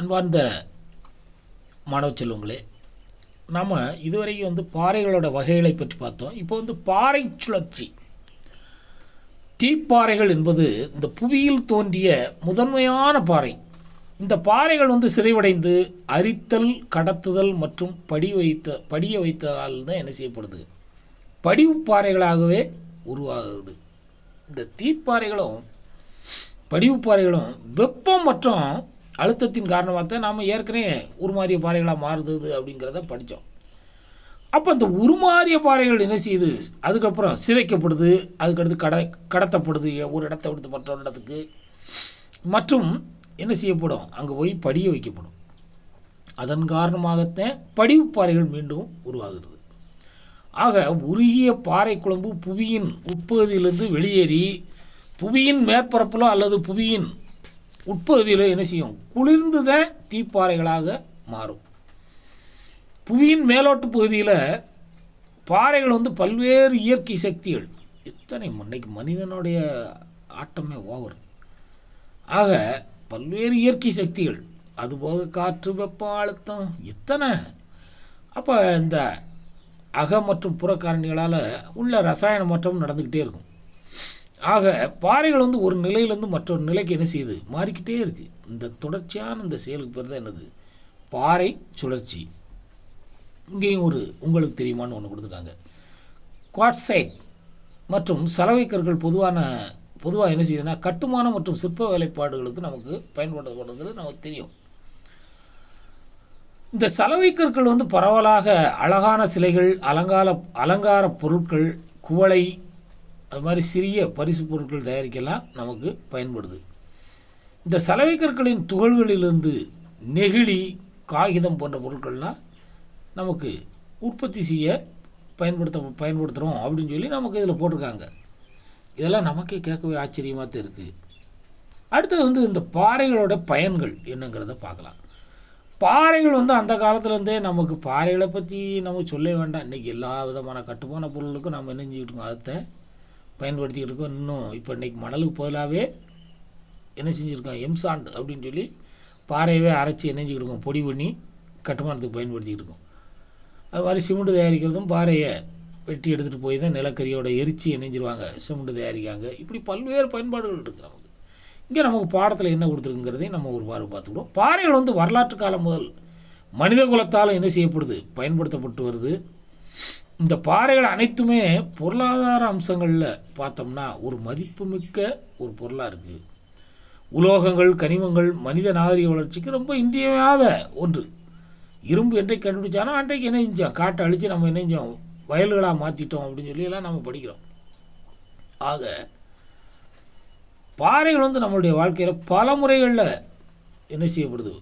அன்பார்ந்த மாணவ செல்வங்களே நாம் இதுவரைக்கும் வந்து பாறைகளோட வகைகளை பற்றி பார்த்தோம். இப்போ வந்து பாறை சுழற்சி. தீப்பாறைகள் என்பது இந்த புவியில் தோன்றிய முதன்மையான பாறை. இந்த பாறைகள் வந்து சிதைவடைந்து அரித்தல் கடத்துதல் மற்றும் படி வைத்த படிய வைத்ததால் தான் என்ன செய்யப்படுது? படிவு பாறைகளாகவே உருவாகுது. இந்த தீப்பாறைகளும் படிவு பாறைகளும் வெப்பம் மற்றும் அழுத்தத்தின் காரணமாக தான் நாம் ஏற்கனவே உருமாறிய பாறைகளாக மாறுது அப்படிங்கிறத படித்தோம் அப்போ இந்த உருமாறிய பாறைகள் என்ன செய்யுது? அதுக்கப்புறம் சிதைக்கப்படுது அதுக்கடுத்து கட கடத்தப்படுது ஒரு இடத்தை விடுத்து மற்றொரு இடத்துக்கு. மற்றும் என்ன செய்யப்படும்? அங்கே போய் படிய வைக்கப்படும். அதன் காரணமாகத்தான் படிவு பாறைகள் மீண்டும் உருவாகிறது. ஆக உருகிய பாறை குழம்பு புவியின் உட்பகுதியிலிருந்து வெளியேறி புவியின் மேற்பரப்பிலோ அல்லது புவியின் உட்பகுதியில் என்ன செய்யும்? குளிர்ந்து தான் தீப்பாறைகளாக மாறும். புவியின் மேலோட்டு பகுதியில் பாறைகள் வந்து பல்வேறு இயற்கை சக்திகள். எத்தனை இன்னைக்கு மனிதனுடைய ஆட்டமே ஓவர். ஆக பல்வேறு இயற்கை சக்திகள் அதுபோக காற்று வெப்பம் அழுத்தம் எத்தனை? அப்போ இந்த அக மற்றும் புறக்காரணிகளால் உள்ள ரசாயன மாற்றம் நடந்துக்கிட்டே இருக்கும். ஆக பாறைகள் வந்து ஒரு நிலையிலேருந்து மற்றொரு நிலைக்கு என்ன செய்யுது? மாறிக்கிட்டே இருக்கு. இந்த தொடர்ச்சியான இந்த செயலுக்கு பேர் தான் என்னது? பாறை சுழற்சி. இங்கேயும் ஒரு உங்களுக்கு தெரியுமான்னு ஒன்று கொடுத்துருக்காங்க. குவாட்சைட் மற்றும் சலவை கற்கள் பொதுவான பொதுவாக என்ன செய்யுதுன்னா கட்டுமானம் மற்றும் சிற்ப வேலைப்பாடுகளுக்கு நமக்கு பயன்படுத்தப்படுறது நமக்கு தெரியும். இந்த சலவை கற்கள் வந்து பரவலாக அழகான சிலைகள் அலங்கார அலங்கார பொருட்கள் குவளை அது மாதிரி சிறிய பரிசு பொருட்கள் தயாரிக்கலாம் நமக்கு பயன்படுது. இந்த சலவை கற்களின் துகள்களிலிருந்து நெகிழி காகிதம் போன்ற பொருட்கள்லாம் நமக்கு உற்பத்தி செய்ய பயன்படுத்த பயன்படுத்துகிறோம் அப்படின்னு சொல்லி நமக்கு இதில் போட்டிருக்காங்க. இதெல்லாம் நமக்கே கேட்கவே ஆச்சரியமாக தான் இருக்குது அடுத்தது வந்து இந்த பாறைகளோட பயன்கள் என்னங்கிறத பார்க்கலாம். பாறைகள் வந்து அந்த காலத்துலேருந்தே நமக்கு பாறைகளை பற்றி நம்ம சொல்ல வேண்டாம். இன்றைக்கி எல்லா விதமான கட்டுமான பொருளுக்கும் நம்ம என்ன செஞ்சுக்கிட்டு இருக்கோம்? அதை பயன்படுத்திக்கிட்டு இருக்கோம் இன்னும் இப்போ இன்றைக்கி மணலுக்கு பதிலாகவே என்ன செஞ்சுருக்கோம்? எம்சாண்ட் அப்படின்னு சொல்லி பாறையவே அரைச்சி என்ன இருக்கோம் பொடி பண்ணி கட்டுமானத்துக்கு பயன்படுத்திக்கிட்டு இருக்கோம் அது மாதிரி சிமெண்ட் தயாரிக்கிறதும் பாறையை வெட்டி எடுத்துகிட்டு போய் தான் நிலக்கரியோட எரிச்சி இணைஞ்சிருவாங்க சிமெண்ட் தயாரிக்காங்க இப்படி பல்வேறு பயன்பாடுகள் இருக்குது நமக்கு. இங்கே நமக்கு பாடத்தில் என்ன கொடுத்துருக்குங்கிறதையும் நம்ம ஒரு பார்வை பார்த்துக்கிடுவோம். பாறைகள் வந்து வரலாற்று காலம் முதல் மனித குலத்தால் என்ன செய்யப்படுது? பயன்படுத்தப்பட்டு வருது. இந்த பாறைகள் அனைத்துமே பொருளாதார அம்சங்களில் பார்த்தோம்னா ஒரு மதிப்புமிக்க ஒரு பொருளாக இருக்குது உலோகங்கள் கனிமங்கள் மனித நாகரிக வளர்ச்சிக்கு ரொம்ப இன்றியமையாத ஒன்று. இரும்பு என்றைக்கு கண்டுபிடிச்சானோ அன்றைக்கு என்ன செஞ்சோம்? காட்டை அழித்து நம்ம என்ன செஞ்சோம்? வயல்களாக மாற்றிட்டோம் அப்படின்னு சொல்லி எல்லாம் நம்ம படிக்கிறோம். ஆக பாறைகள் வந்து நம்மளுடைய வாழ்க்கையில் பல முறைகளில் என்ன செய்யப்படுது?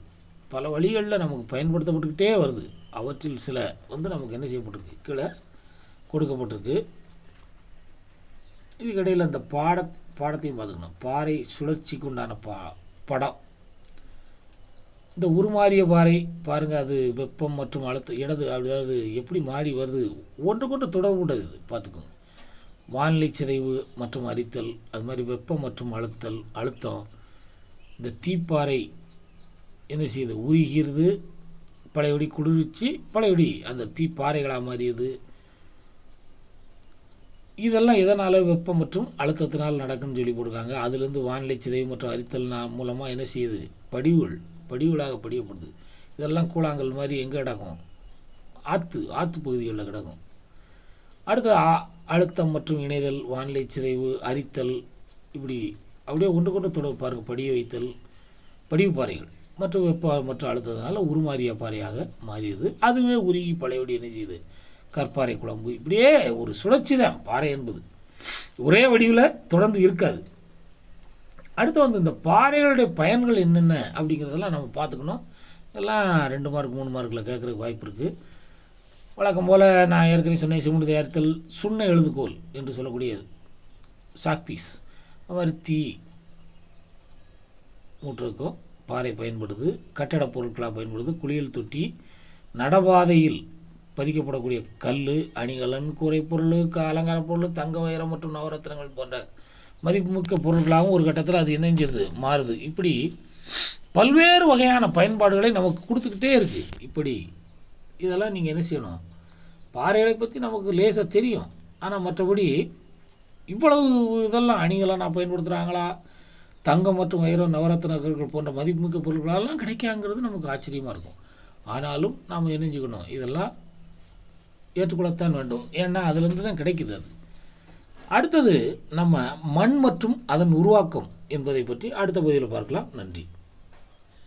பல வழிகளில் நமக்கு பயன்படுத்தப்பட்டுக்கிட்டே வருது. அவற்றில் சில வந்து நமக்கு என்ன செய்யப்பட்டிருக்கு? கீழே கொடுக்கப்பட்டிருக்கு. இதுக்கிடையில் அந்த பாட பாடத்தையும் பார்த்துக்கணும். பாறை சுழற்சிக்கு உண்டான பா படம். இந்த உருமாறிய பாறை பாருங்கள் அது வெப்பம் மற்றும் அழுத்த இடது அதாவது எப்படி மாறி வருது? ஒன்று கொண்டு தொடர்பு உண்டது பார்த்துக்கோங்க. வானிலை சிதைவு மற்றும் அரித்தல் அது மாதிரி வெப்பம் மற்றும் அழுத்தல் அழுத்தம். இந்த தீப்பாறை என்ன செய்யுது? உருகிறது பழையபடி குளிர்ச்சி பழையபடி அந்த தீப்பாறைகளாக மாறியது. இதெல்லாம் எதனால் வெப்பம் மற்றும் அழுத்தத்தினால் நடக்குன்னு சொல்லி போட்டிருக்காங்க. அதுலேருந்து வானிலை சிதைவு மற்றும் அரித்தல் மூலமாக என்ன செய்யுது? படிவுகள் படிவுகளாக படியப்படுது இதெல்லாம் கூழாங்கல் மாதிரி எங்கே கிடக்கும்? ஆற்று ஆற்று பகுதிகளில் கிடக்கும். அடுத்து அழுத்தம் மற்றும் இணைதல் வானிலை சிதைவு அரித்தல் இப்படி அப்படியே ஒன்று கொண்டு தொடர்பு பாருங்கள் படிய வைத்தல் படிவு பாறைகள். மற்றும் வெப்ப மற்றும் அழுத்தத்தினால உருமாறிய பாறையாக மாறியது. அதுவே உருகி பழையபடி என்ன செய்யுது கற்பாறை குழம்பு. இப்படியே ஒரு சுழற்சி தான். பாறை என்பது. ஒரே வடிவில் தொடர்ந்து இருக்காது. அடுத்து வந்து இந்த பாறைகளுடைய பயன்கள் என்னென்ன அப்படிங்கிறதெல்லாம் நம்ம பார்த்துக்கணும். எல்லாம் ரெண்டு மார்க் மூணு மார்க்கில் கேட்குறதுக்கு வாய்ப்பு இருக்குது வழக்கம் போல் நான் ஏற்கனவே சொன்னேன் சிமெண்ட் தயாரித்தல் சுண்ண எழுதுகோல் என்று சொல்லக்கூடியது. சாக்பீஸ் அது மாதிரி தீ மூட்டுறதுக்கும் பாறை பயன்படுது கட்டிடப் பொருட்களாக பயன்படுது குளியல் தொட்டி நடபாதையில் பதிக்கப்படக்கூடிய கல் அணிகலன் கூரை அலங்கார பொருள் தங்க வைரம் மற்றும் நவரத்தினங்கள் போன்ற மதிப்புமிக்க பொருட்களாகவும் ஒரு கட்டத்தில் அது இணைஞ்சிருது மாறுது. இப்படி பல்வேறு வகையான பயன்பாடுகளை நமக்கு கொடுத்துக்கிட்டே இருக்கு. இப்படி இதெல்லாம் நீங்கள் என்ன செய்யணும்? பாறைகளை பற்றி நமக்கு லேசாக தெரியும். ஆனால் மற்றபடி இவ்வளவு இதெல்லாம் அணிகளாக பயன்படுத்துகிறாங்களா தங்கம் மற்றும் வைரம் நவரத்ன போன்ற மதிப்புமிக்க பொருட்களெல்லாம் கிடைக்காங்கிறது நமக்கு ஆச்சரியமாக இருக்கும். ஆனாலும் நாம் இணைஞ்சுக்கணும். இதெல்லாம் ஏற்றுக்கொள்ளத்தான் வேண்டும். ஏன்னா அதுலேருந்து தான் கிடைக்குது அது. அடுத்தது நம்ம மண் மற்றும் அதன் உருவாக்கம் என்பதை பற்றி அடுத்த பகுதியில் பார்க்கலாம். நன்றி.